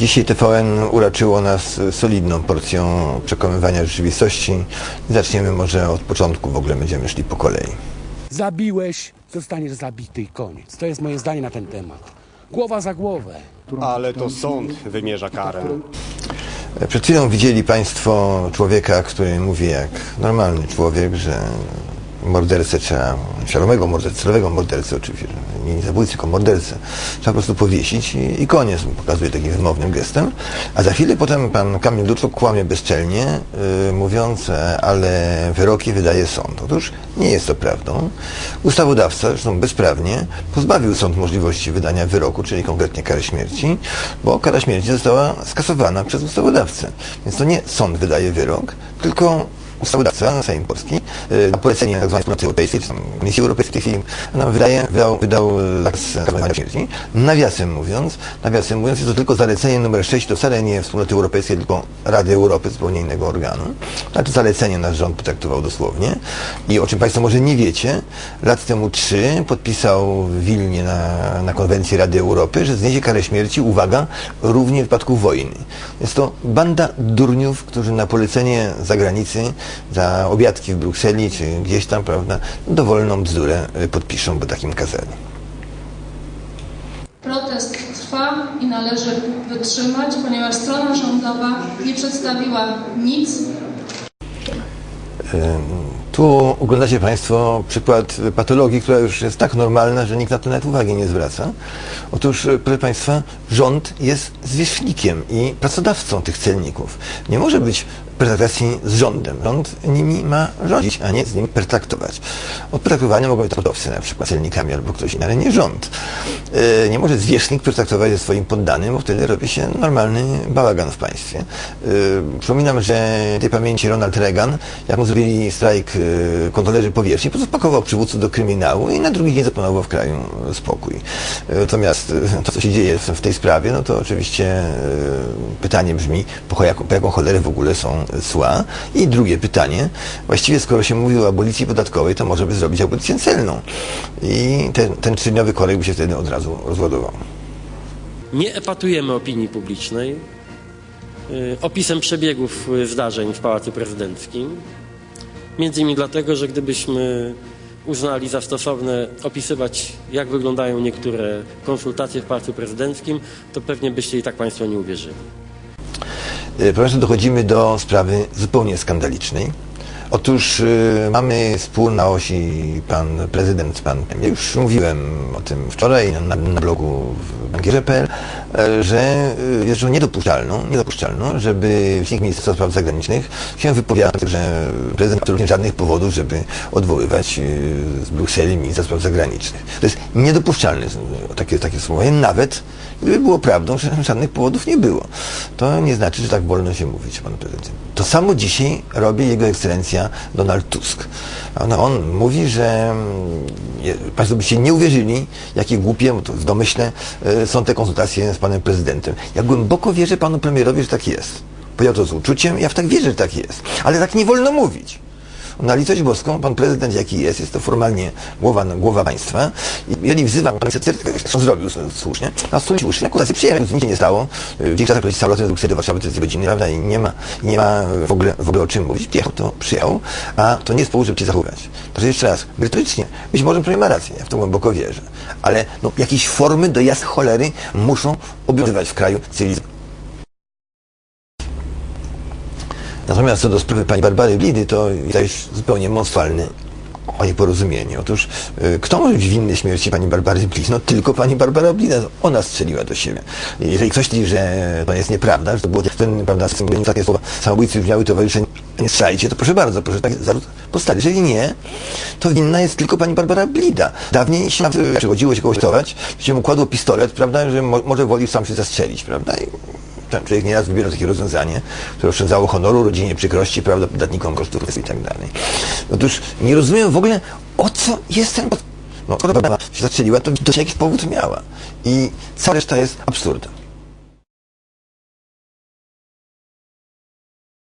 Dzisiaj TVN uraczyło nas solidną porcją przekonywania rzeczywistości. Zaczniemy może od początku, w ogóle będziemy szli po kolei. Zabiłeś, zostaniesz zabity i koniec. To jest moje zdanie na ten temat. Głowa za głowę. Ale to sąd wymierza karę. Przed chwilą widzieli Państwo człowieka, który mówi jak normalny człowiek, że mordercę trzeba, świadomego mordercę, celowego mordercę oczywiście, nie zabójcy, tylko mordercę, trzeba po prostu powiesić i, i koniec, pokazuje takim wymownym gestem. A za chwilę potem pan Kamil Duczok kłamie bezczelnie, yy, mówiąc, e, ale wyroki wydaje sąd. Otóż nie jest to prawdą. Ustawodawca, zresztą bezprawnie, pozbawił sąd możliwości wydania wyroku, czyli konkretnie kary śmierci, bo kara śmierci została skasowana przez ustawodawcę. Więc to nie sąd wydaje wyrok, tylko ustawodawca, Sejm Polski, y, na polecenie tzw. Wspólnoty Europejskiej, czy tam Komisji Europejskiej w tej nam wydaje, wydał, wydał y, zakaz skazywania śmierci. Nawiasem mówiąc, nawiasem mówiąc, jest to tylko zalecenie numer 6, to wcale nie Wspólnoty Europejskiej, tylko Rady Europy, zupełnie innego organu. To zalecenie nasz rząd potraktował dosłownie. I o czym Państwo może nie wiecie, lat temu trzy podpisał w Wilnie na, na konwencji Rady Europy, że zniesie karę śmierci, uwaga, również w wypadku wojny. Jest to banda durniów, którzy na polecenie zagranicy za obiadki w Brukseli czy gdzieś tam, prawda, dowolną bzdurę y, podpiszą, bo takim kazali. Protest trwa i należy wytrzymać, ponieważ strona rządowa nie przedstawiła nic, Tu oglądacie Państwo przykład patologii, która już jest tak normalna, że nikt na to nawet uwagi nie zwraca. Otóż, e, proszę Państwa, rząd jest zwierzchnikiem i pracodawcą tych celników. Nie może być pertraktacji z rządem. Rząd nimi ma rządzić, a nie z nimi pertraktować. Od pertraktowania mogą być hodowcy, na przykład celnikami albo ktoś inny, ale nie rząd. E, Nie może zwierzchnik pertraktować ze swoim poddanym, bo wtedy robi się normalny bałagan w państwie. E, Przypominam, że tej pamięci Ronald Reagan, jak mu zrobili strajk e, kontrolerzy powierzchni, po prostu pakował przywódców do kryminału i na drugi dzień zaplanował w kraju spokój. Natomiast to, co się dzieje w tej sprawie, no to oczywiście pytanie brzmi, po jaką, po jaką cholerę w ogóle są cła? I drugie pytanie, właściwie skoro się mówi o abolicji podatkowej, to może by zrobić abolicję celną. I ten, ten trzydniowy korek by się wtedy od razu rozładował. Nie epatujemy opinii publicznej y, opisem przebiegów zdarzeń w Pałacu Prezydenckim. Między innymi dlatego, że gdybyśmy uznali za stosowne opisywać, jak wyglądają niektóre konsultacje w Pałacu Prezydenckim, to pewnie byście i tak Państwo nie uwierzyli. E, Proszę dochodzimy do sprawy zupełnie skandalicznej. Otóż y, mamy spór na osi pan prezydent, pan premier. Już mówiłem o tym wczoraj na, na blogu w bankierze.pl, e, że y, jest rzeczą niedopuszczalną, niedopuszczalną, żeby rzecznik Ministerstwa Spraw Zagranicznych się wypowiadał, że prezydent również żadnych powodów, żeby odwoływać y, z Brukseli ministra spraw zagranicznych. To jest niedopuszczalne takie, takie słowo. Nawet gdyby było prawdą, że żadnych powodów nie było. To nie znaczy, że tak wolno się mówić, pan prezydent. To samo dzisiaj robi jego ekscelencja Donald Tusk. On, mówi, że mm, Państwo byście nie uwierzyli, jakie głupie, bo to w domyśle, y, są te konsultacje z panem prezydentem. Ja głęboko wierzę panu premierowi, że tak jest. Powiedział to z uczuciem, ja w tak wierzę, że tak jest. Ale tak nie wolno mówić. Na litość boską, pan prezydent jaki jest, jest to formalnie głowa, głowa państwa. I jeżeli wzywam pan co zrobił słusznie, a słusznie, słusznie, akurat się przyjechał, nic się nie stało. W tych czasach polecić samolotem z Brukseli do Warszawy to jest godziny, prawda, i nie ma, nie ma w ogóle, w ogóle o czym mówić. Przyjechał, to przyjechał, a to nie jest powód, żeby się zachowywać. Także jeszcze raz, merytorycznie, być może premier ma rację, ja w to głęboko wierzę, ale no, jakieś formy do jasnej cholery muszą obowiązywać w kraju cywilizowanym. Natomiast co do sprawy pani Barbary Blidy, to jest zupełnie monstrualne o nieporozumienie. Otóż y, kto może być winny śmierci pani Barbary Blidy? No tylko pani Barbara Blida. Ona strzeliła do siebie. Jeżeli ktoś twierdzi, że to jest nieprawda, że to było ten, prawda, symboliczne takie słowa, samobójcy już miały towarzysze, nie strzelajcie, to proszę bardzo, proszę tak zarzut postawić. Jeżeli nie, to winna jest tylko pani Barbara Blida. Dawniej się przychodziło się kogoś tować, się mu kładło pistolet, prawda, że mo może woli sam się zastrzelić, prawda? I ten człowiek nieraz wybierał takie rozwiązanie, które oszczędzało honoru, rodzinie przykrości, prawda, podatnikom kosztów i tak dalej. Otóż nie rozumiem w ogóle, o co jest ten... No, skoro się zastrzeliła, to, to jakiś powód miała. I cała reszta jest absurdem.